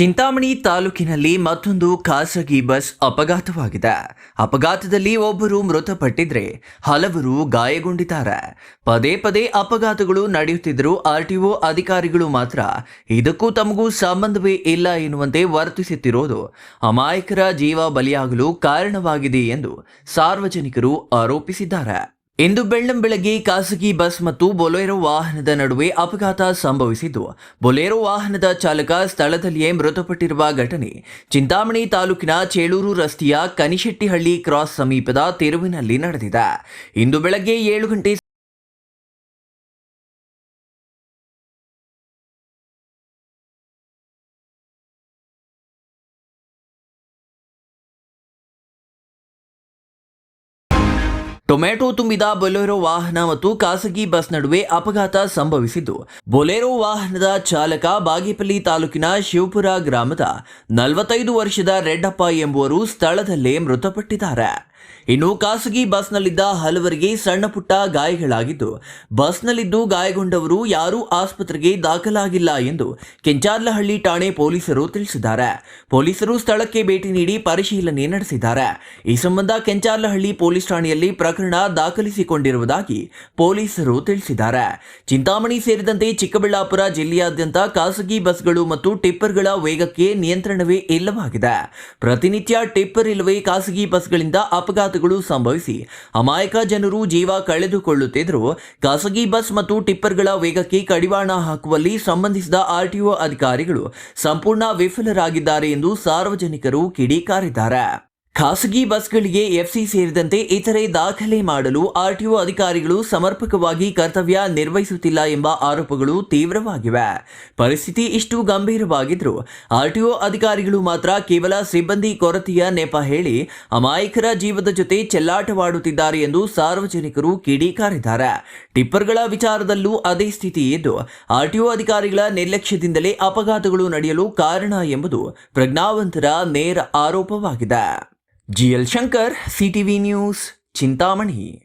ಚಿಂತಾಮಣಿ ತಾಲೂಕಿನಲ್ಲಿ ಮತ್ತೊಂದು ಖಾಸಗಿ ಬಸ್ ಅಪಘಾತವಾಗಿದೆ. ಅಪಘಾತದಲ್ಲಿ ಒಬ್ಬರು ಮೃತಪಟ್ಟಿದ್ರೆ ಹಲವರು ಗಾಯಗೊಂಡಿದ್ದಾರೆ. ಪದೇ ಪದೇ ಅಪಘಾತಗಳು ನಡೆಯುತ್ತಿದ್ದರೂ ಆರ್ಟಿಒ ಅಧಿಕಾರಿಗಳು ಮಾತ್ರ ಇದಕ್ಕೂ ತಮಗೂ ಸಂಬಂಧವೇ ಇಲ್ಲ ಎನ್ನುವಂತೆ ವರ್ತಿಸುತ್ತಿರೋದು ಅಮಾಯಕರ ಜೀವ ಬಲಿಯಾಗಲು ಕಾರಣವಾಗಿದೆ ಎಂದು ಸಾರ್ವಜನಿಕರು ಆರೋಪಿಸಿದ್ದಾರೆ. ಇಂದು ಬೆಳ್ಳಂಬೆಳಗ್ಗೆ ಖಾಸಗಿ ಬಸ್ ಮತ್ತು ಬೊಲೆರೋ ವಾಹನದ ನಡುವೆ ಅಪಘಾತ ಸಂಭವಿಸಿದ್ದು. ಬೊಲೆರೋ ವಾಹನದ ಚಾಲಕ ಸ್ಥಳದಲ್ಲಿಯೇ ಮೃತಪಟ್ಟಿರುವ ಘಟನೆ. ಚಿಂತಾಮಣಿ ತಾಲೂಕಿನ ಚೇಳೂರು ರಸ್ತೆಯ ಕನಿಶೆಟ್ಟಿಹಳ್ಳಿ ಕ್ರಾಸ್ ಸಮೀಪದ ತಿರುವಿನಲ್ಲಿ ನಡೆದಿದೆ. ಇಂದು ಬೆಳಗ್ಗೆ ಏಳು ಗಂಟೆ ಟೊಮೆಟೊ ತುಂಬಿದ ಬೊಲೆರೋ ವಾಹನ ಮತ್ತು ಖಾಸಗಿ ಬಸ್ ನಡುವೆ ಅಪಘಾತ ಸಂಭವಿಸಿದ್ದು. ಬೊಲೆರೋ ವಾಹನದ ಚಾಲಕ ಬಾಗೇಪಲ್ಲಿ ತಾಲೂಕಿನ ಶಿವಪುರ ಗ್ರಾಮದ ನಲವತ್ತೈದು ವರ್ಷದ ರೆಡ್ಡಪ್ಪ ಎಂಬುವರು ಸ್ಥಳದಲ್ಲೇ ಮೃತಪಟ್ಟಿದ್ದಾರೆ. ಇನ್ನು ಖಾಸಗಿ ಬಸ್ನಲ್ಲಿದ್ದ ಹಲವರಿಗೆ ಸಣ್ಣ ಪುಟ್ಟ ಗಾಯಗಳಾಗಿದ್ದು, ಬಸ್ನಲ್ಲಿದ್ದು ಗಾಯಗೊಂಡವರು ಯಾರೂ ಆಸ್ಪತ್ರೆಗೆ ದಾಖಲಾಗಿಲ್ಲ ಎಂದು ಕೆಂಚಾರ್ಲಹಳ್ಳಿ ಠಾಣೆ ಪೊಲೀಸರು ತಿಳಿಸಿದ್ದಾರೆ. ಪೊಲೀಸರು ಸ್ಥಳಕ್ಕೆ ಭೇಟಿ ನೀಡಿ ಪರಿಶೀಲನೆ ನಡೆಸಿದ್ದಾರೆ. ಈ ಸಂಬಂಧ ಕೆಂಚಾರ್ಲಹಳ್ಳಿ ಪೊಲೀಸ್ ಠಾಣೆಯಲ್ಲಿ ಪ್ರಕರಣ ದಾಖಲಿಸಿಕೊಂಡಿರುವುದಾಗಿ ಪೊಲೀಸರು ತಿಳಿಸಿದ್ದಾರೆ. ಚಿಂತಾಮಣಿ ಸೇರಿದಂತೆ ಚಿಕ್ಕಬಳ್ಳಾಪುರ ಜಿಲ್ಲೆಯಾದ್ಯಂತ ಖಾಸಗಿ ಬಸ್ಗಳು ಮತ್ತು ಟಿಪ್ಪರ್ಗಳ ವೇಗಕ್ಕೆ ನಿಯಂತ್ರಣವೇ ಇಲ್ಲವಾಗಿದೆ. ಪ್ರತಿನಿತ್ಯ ಟಿಪ್ಪರ್ ಇಲ್ಲವೇ ಖಾಸಗಿ ಬಸ್ಗಳಿಂದ ಅಪಘಾತಗಳು ಸಂಭವಿಸಿ ಅಮಾಯಕ ಜನರು ಜೀವ ಕಳೆದುಕೊಳ್ಳುತ್ತಿದ್ದರು. ಖಾಸಗಿ ಬಸ್ ಮತ್ತು ಟಿಪ್ಪರ್ಗಳ ವೇಗಕ್ಕೆ ಕಡಿವಾಣ ಹಾಕುವಲ್ಲಿ ಸಂಬಂಧಿಸಿದ ಆರ್ಟಿಒ ಅಧಿಕಾರಿಗಳು ಸಂಪೂರ್ಣ ವಿಫಲರಾಗಿದ್ದಾರೆ ಎಂದು ಸಾರ್ವಜನಿಕರು ಕಿಡಿಕಾರಿದ್ದಾರೆ. ಖಾಸಗಿ ಬಸ್ಗಳಿಗೆ ಎಫ್ಸಿ ಸೇರಿದಂತೆ ಇತರೆ ದಾಖಲೆ ಮಾಡಲು ಆರ್ಟಿಒ ಅಧಿಕಾರಿಗಳು ಸಮರ್ಪಕವಾಗಿ ಕರ್ತವ್ಯ ನಿರ್ವಹಿಸುತ್ತಿಲ್ಲ ಎಂಬ ಆರೋಪಗಳು ತೀವ್ರವಾಗಿವೆ. ಪರಿಸ್ಥಿತಿ ಇಷ್ಟು ಗಂಭೀರವಾಗಿದ್ದರೂ ಆರ್ಟಿಒ ಅಧಿಕಾರಿಗಳು ಮಾತ್ರ ಕೇವಲ ಸಿಬ್ಬಂದಿ ಕೊರತೆಯ ನೆಪ ಹೇಳಿ ಅಮಾಯಕರ ಜೀವದ ಜೊತೆ ಚೆಲ್ಲಾಟವಾಡುತ್ತಿದ್ದಾರೆ ಎಂದು ಸಾರ್ವಜನಿಕರು ಕಿಡಿಕಾರಿದ್ದಾರೆ ಟಿಪ್ಪರ್ಗಳ ವಿಚಾರದಲ್ಲೂ ಅದೇ ಸ್ಥಿತಿ ಇದ್ದು ಆರ್ಟಿಒ ಅಧಿಕಾರಿಗಳ ನಿರ್ಲಕ್ಷ್ಯದಿಂದಲೇ ಅಪಘಾತಗಳು ನಡೆಯಲು ಕಾರಣ ಎಂಬುದು ಪ್ರಜ್ಞಾವಂತರ ನೇರ ಆರೋಪವಾಗಿದೆ. G L Shankar C T V news Chintamani.